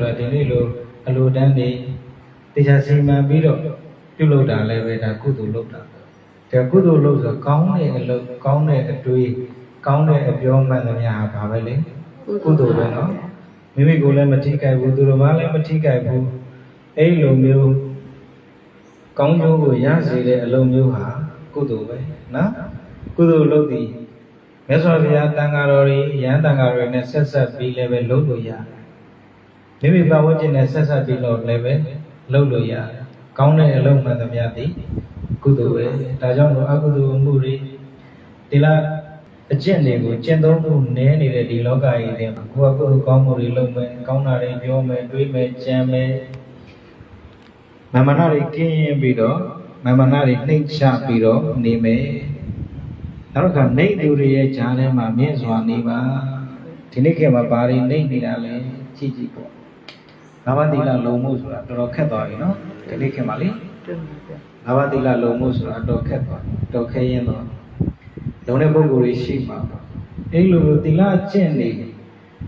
ဆိုတာဒီနေ့လိုအလိုတန်းနေတရားစီမံပြီးတော့ပြုလုပ်တာလည်းပဲဒါကုသိုလ်လုပ်တာဒါကုသိုလ်လုပ်ဆိုကောင်းတဲ့အလုပ်ကောင်းတဲ့အတွေးကောင်းတဲ့အပြောမှန်သမျှဟာဘာပဲလေကုသိုလ်ပဲနော်မိမိကိုယ်လည်းမထိခိုက်ဘူးသူတို့မှလည်းမထိခိုက်ဘူးအဲ့လိုမျိုးကောင်းကျိုးကိုရစေတဲ့အလုပ်မျိုးဟာကုသိုလ်ပဲနော်ကုသိုလ်လုပ်သည်မြတ်စွာဘုရားတန်ဃာတော်တွေရဟန်းတန်ဃာတွေနဲ့ဆက်ဆက်ပြီးလည်းပဲလုပ်လို့ရတယ် မိမိပတ်ဝန်းကျင်နဲ့ဆက်ဆက်ပြီးတော့လည်းပဲလုပ်လို့ရတယ်ကောင်းတဲ့အလုပ်မှန်သမျှသည်ကုသိုလ်ပဲဒါကြောင့်လို့အကုသိုလ်မှုတွေဒီလားအကျင့်တွေကိုကျင့်သုံးမှုနည်းနေတဲ့ဒီလောကကြီးထဲမှာကိုယ်ကကိုယ်ကောင်းမှုတွေလုပ်မယ်ကောင်းတာတွေပြောမယ်တွေးမယ်ကြံမယ်မမနာတွေကင်းရင်ပြီးတော့မမနာတွေနှိမ့်ချပြီးတော့နေမယ်နောက်တစ်ခါနှိမ့်သူတွေရဲ့ဈာထဲမှာမြင့်စွာနေပါဒီနေ့ခေတ်မှာဘာတွေနှိမ့်နေတာလဲကြည့်ကြည့်ပေါ့ ငါးပါးသီလလုံမှုဆိုတာတော်တော်ခက်သွားပြီနော်ဒီနေ့ခေတ်မှာလေငါးပါးသီလလုံမှုဆိုတာအတော်ခက်သွားတော်ခဲရင်တော့လုံတဲ့ပုဂ္ဂိုလ်တွေရှိမှာပေါ့အဲ့လိုလိုသီလအကျင့်တွေ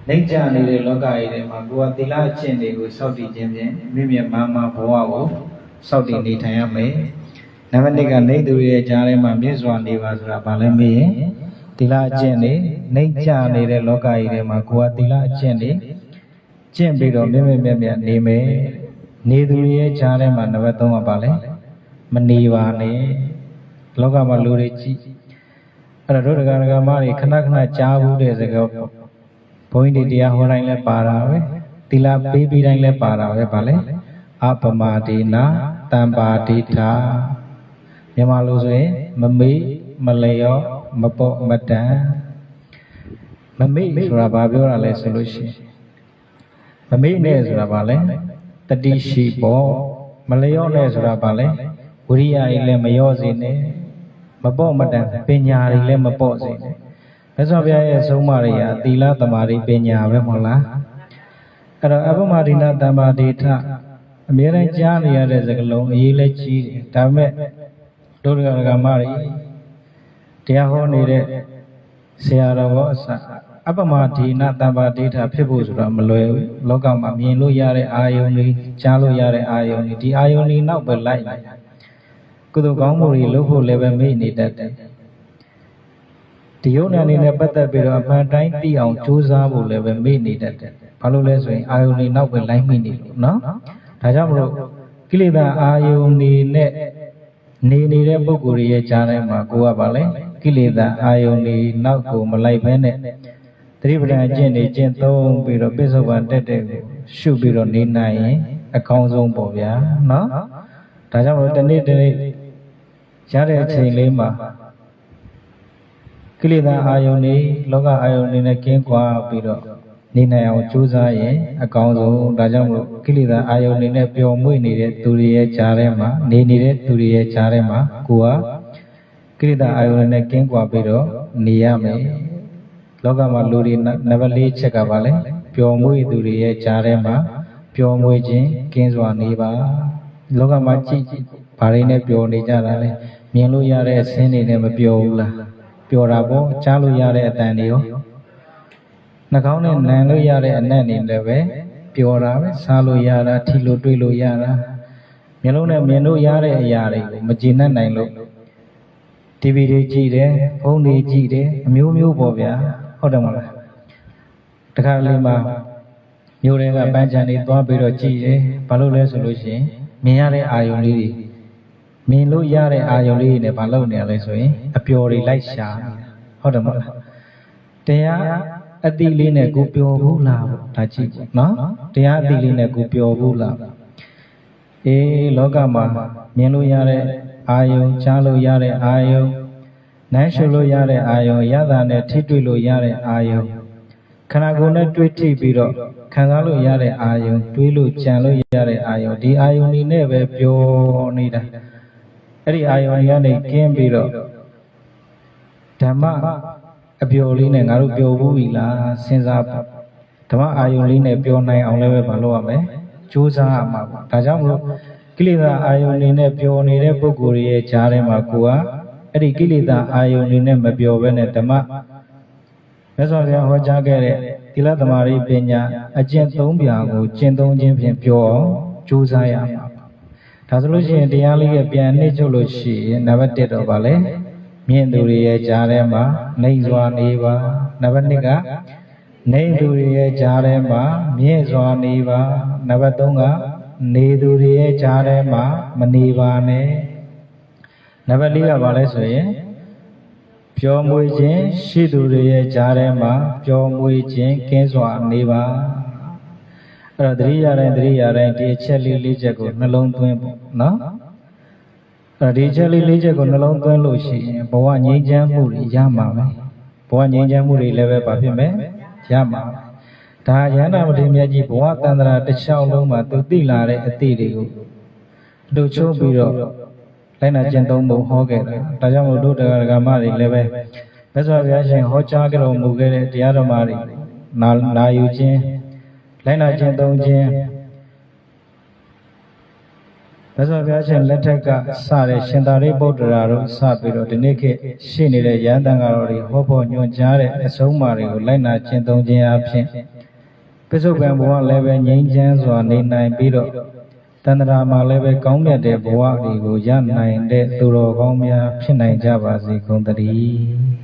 နှိမ့်ချနေတဲ့လောကကြီးထဲမှာကိုယ်ကသီလအကျင့်တွေကိုစောင့်တည်ခြင်းဖြင့်မြင့်မြတ်မာမာဘဝကိုစောင့်တည်နေထိုင်ရမယ်နံပါတ်1ကနေသူတွေရဲ့ကြားထဲမှာမြင့်စွာနေပါဆိုတာဘာလဲမေးရင်သီလအကျင့်တွေနှိမ့်ချနေတဲ့လောကကြီးထဲမှာကိုယ်ကသီလအကျင့်တွေ ကျင့်ပြီးတော့မြင့်မြတ်မြတ်မြတ်နေမယ်နေသူတွေရဲ့ကြားထဲမှာနံပါတ်3ကဘာလဲမနေပါနဲ့လောကမှာလူတွေကြည့်အဲ့တော့ဒုဒကရကမတွေခဏခဏကြားဘူးတဲ့စကားပေါ့ဘုန်းကြီးတွေတရားဟောတိုင်းလဲပါတာပဲသီလပေးပြီးတိုင်းလဲပါတာပဲဗာလဲအပမဒေနာတံပါဒိဋ္ဌမြန်မာလိုဆိုရင်မမေ့မလျော့မပေါ့မတန်မမေ့ဆိုတာဘာပြောတာလဲဆိုလို့ရှိရင် မမေ့နဲ့ဆိုတာဘာလဲတတိရှိပေါ့မလျော့နဲ့ဆိုတာဘာလဲဝိရိယကြီးလည်းမလျော့စေနဲ့မပေါ့မတန်ပညာတွေလည်းမပေါ့စေနဲ့မြတ်စွာဘုရားရဲ့ဆုံးမတွေဟာသီလသမာဓိပညာပဲမဟုတ်လားအဲ့တော့အပမဒိနာတမ္ပါဒိဋ္ဌအမြဲတမ်းကြားနေရတဲ့စကားလုံးအရေးလည်းကြီးတယ်ဒါပေမဲ့ဒုရကရကမတွေတရားဟောနေတဲ့ဆရာတော်ဘောအစ အပမဒိနာတမ္ပါဒိဋ္ဌဖြစ်ဖို့ဆိုတော့မလွယ်ဘူးလောကမှာမြင်လို့ရတဲ့အာယုန်တွေကြားလို့ရတဲ့အာယုန်တွေဒီအာယုန်တွေနောက်ပဲလိုက်နေကုသိုလ်ကောင်းမှုတွေလုပ်ဖို့လည်းပဲမေ့နေတတ်တယ်ဒီယုံနာနေနဲ့ပတ်သက်ပြီးတော့အမှန်တိုင်းသိအောင်ကြိုးစားဖို့လည်းပဲမေ့နေတတ်တယ်ဘာလို့လဲဆိုရင်အာယုန်တွေနောက်ပဲလိုက်မိနေလို့နော်ဒါကြောင့်မလို့ကိလေသာအာယုန်တွေနဲ့နေနေတဲ့ပုဂ္ဂိုလ်ရဲ့ကြားထဲမှာကိုကပါလဲကိလေသာအာယုန်တွေနောက်ကိုမလိုက်ဘဲနဲ့ သတိပဋ္ဌာန်အကျင့်တွေကျင့်သုံးပြီးတော့ပြစ္ဆုတ်ပန်တက်တဲ့ကိုရှုပြီးတော့နေနိုင်ရင်အကောင်းဆုံးပေါ့ဗျာနော်ဒါကြောင့်မလို့တနေ့တနေ့ရတဲ့အချိန်လေးမှာကိလေသာအာယုန်တွေလောကအာယုန်တွေနဲ့ကင်းကွာပြီးတော့နေနိုင်အောင်ကြိုးစားရင်အကောင်းဆုံးဒါကြောင့်မို့ကိလေသာအာယုန်တွေနဲ့ပျော်မွေ့နေတဲ့သူတွေရဲ့ကြားထဲမှာနေနေတဲ့သူတွေရဲ့ကြားထဲမှာကိုကကိလေသာအာယုန်တွေနဲ့ကင်းကွာပြီးတော့နေရမယ် လောကမှာလူတွေနံပါတ်၄ချက်ကပါလဲပျော်မွေ့သူတွေရဲ့ကြားထဲမှာပျော်မွေ့ခြင်းကင်းစွာနေပါလောကမှာကြည့်ဘာတွေနဲ့ပျော်နေကြတာလဲမြင်လို့ရတဲ့အဆင်းတွေနဲ့မပျော်ဘူးလားပျော်တာပေါ့ကြားလို့ရတဲ့အတန်တွေရောနှာခေါင်းနဲ့နံလို့ရတဲ့အနက်နေလည်းပဲပျော်တာပဲစားလို့ရတာထိလို့တွေ့လို့ရတာမျက်လုံးနဲ့မြင်လို့ရတဲ့အရာတွေကိုမကျေနပ်နိုင်လို့ TV တွေကြည့်တယ်ဖုန်းတွေကြည့်တယ်အမျိုးမျိုးပေါ့ဗျာ ဟုတ်တယ်မလားတခါလေမှမျိုးတွေကပန်းချန်တွေသွားပြီးတော့ကြည့်တယ်ဘာလို့လဲဆိုလို့ရှိရင်မြင်ရတဲ့အာယုံလေးတွေမြင်လို့ရတဲ့အာယုံလေးတွေနဲ့ဘာလုပ်နေရလဲဆိုရင်အပျော်တွေလိုက်ရှာနေတာဟုတ်တယ်မလားတရားအတိလေးနဲ့ကိုပျော်ဘူးလားပေါ့ဒါကြည့်ပေါ့နော်တရားအတိလေးနဲ့ကိုပျော်ဘူးလားအေးလောကမှာမြင်လို့ရတဲ့အာယုံကြားလို့ရတဲ့အာယုံ နမ်းရှုလို့ရတဲ့အာယုံရတာနဲ့ထိတွေ့လို့ရတဲ့အာယုံခန္ဓာကိုယ်နဲ့တွေ့ထိပြီးတော့ခံစားလို့ရတဲ့အာယုံတွေးလို့ကြံလို့ရတဲ့အာယုံဒီအာယုံဒီနဲ့ပဲပျော်နေတာအဲ့ဒီအာယုံတွေကနေကင်းပြီးတော့ဓမ္မအပျော်လေးနဲ့ငါတို့ပျော်ဘူးပြီလားစဉ်းစားပေါ့ဓမ္မအာယုံလေးနဲ့ပျော်နိုင်အောင်လည်းပဲမလုပ်ရမယ်ကြိုးစားရမှာပေါ့ဒါကြောင့်မလို့ကိလေသာအာယုန်တွေနဲ့ပျော်နေတဲ့ပုဂ္ဂိုလ်ရဲ့ကြားထဲမှာကိုက အဲ့ဒီကိလေသာအာယုန်တွေနဲ့မပျော်ဘဲနဲ့ဓမ္မမြတ်စွာဘုရားဟောကြားခဲ့တဲ့သီလသမารိပညာအကျင့်၃ပြာကိုကျင့်သုံးခြင်းဖြင့်ပြောအောင်ကြိုးစားရမှာပါဒါဆိုလို့ရှိရင်တရားလေးရဲ့ပြန်နှိမ့်ချုပ်လို့ရှိရင်နံပါတ်1တော့ဗာလဲမြင့်သူတွေရဲ့ကြားထဲမှာနှိမ့်စွာနေပါနံပါတ်2ကနေသူတွေရဲ့ကြားထဲမှာမြင့်စွာနေပါနံပါတ်3ကနေသူတွေရဲ့ကြားထဲမှာမနေပါနဲ့ နံပါတ်4ကဗာလဲဆိုရင်ပျော်မွေခြင်းရှိသူတွေရဲ့ကြားထဲမှာပျော်မွေခြင်းကင်းစွာနေပါအဲ့တော့တတိယတိုင်းတတိယတိုင်းဒီအချက်လေးလေးချက်ကိုနှလုံးသွင်းပေါ့နော်အဲ့တော့ဒီအချက်လေးလေးချက်ကိုနှလုံးသွင်းလို့ရှိရင်ဘဝငြိမ်းချမ်းမှုတွေရမှာပဲဘဝငြိမ်းချမ်းမှုတွေလည်းပဲဘာဖြစ်မယ်ရမှာပဲဒါရဟန္တာမထေရမြတ်ကြီးဘဝတန္တရာတစ်လျှောက်လုံးမှာသူသိလာတဲ့အသည့်တွေကိုအတူချိုးပြီးတော့ လိုက်နာကျင့်သုံးဖို့ဟောခဲ့တယ်ဒါကြောင့်မို့တို့တရားဓမ္မတွေလည်းပဲမြတ်စွာဘုရားရှင်ဟောကြားကြတော်မူခဲ့တဲ့တရားဓမ္မတွေနာနာယူခြင်းလိုက်နာကျင့်သုံးခြင်းမြတ်စွာဘုရားရှင်လက်ထက်ကစတဲ့ရှင်သာရိပုတ္တရာတို့စပြီးတော့ဒီနေ့ခေတ်ရှိနေတဲ့ရဟန်းတန်ဃာတော်တွေဟောဖို့ညွှန်ကြားတဲ့အဆုံးအမတွေကိုလိုက်နာကျင့်သုံးခြင်းအပြင်ပိစုပန်ဘဝလည်းပဲငြိမ်းချမ်းစွာနေနိုင်ပြီးတော့ တန္တရာမှာလည်းပဲကောင်းမြတ်တဲ့ဘဝတွေကိုရနိုင်တဲ့သူတော်ကောင်းများဖြစ်နိုင်ကြပါစေကုန်သတည်း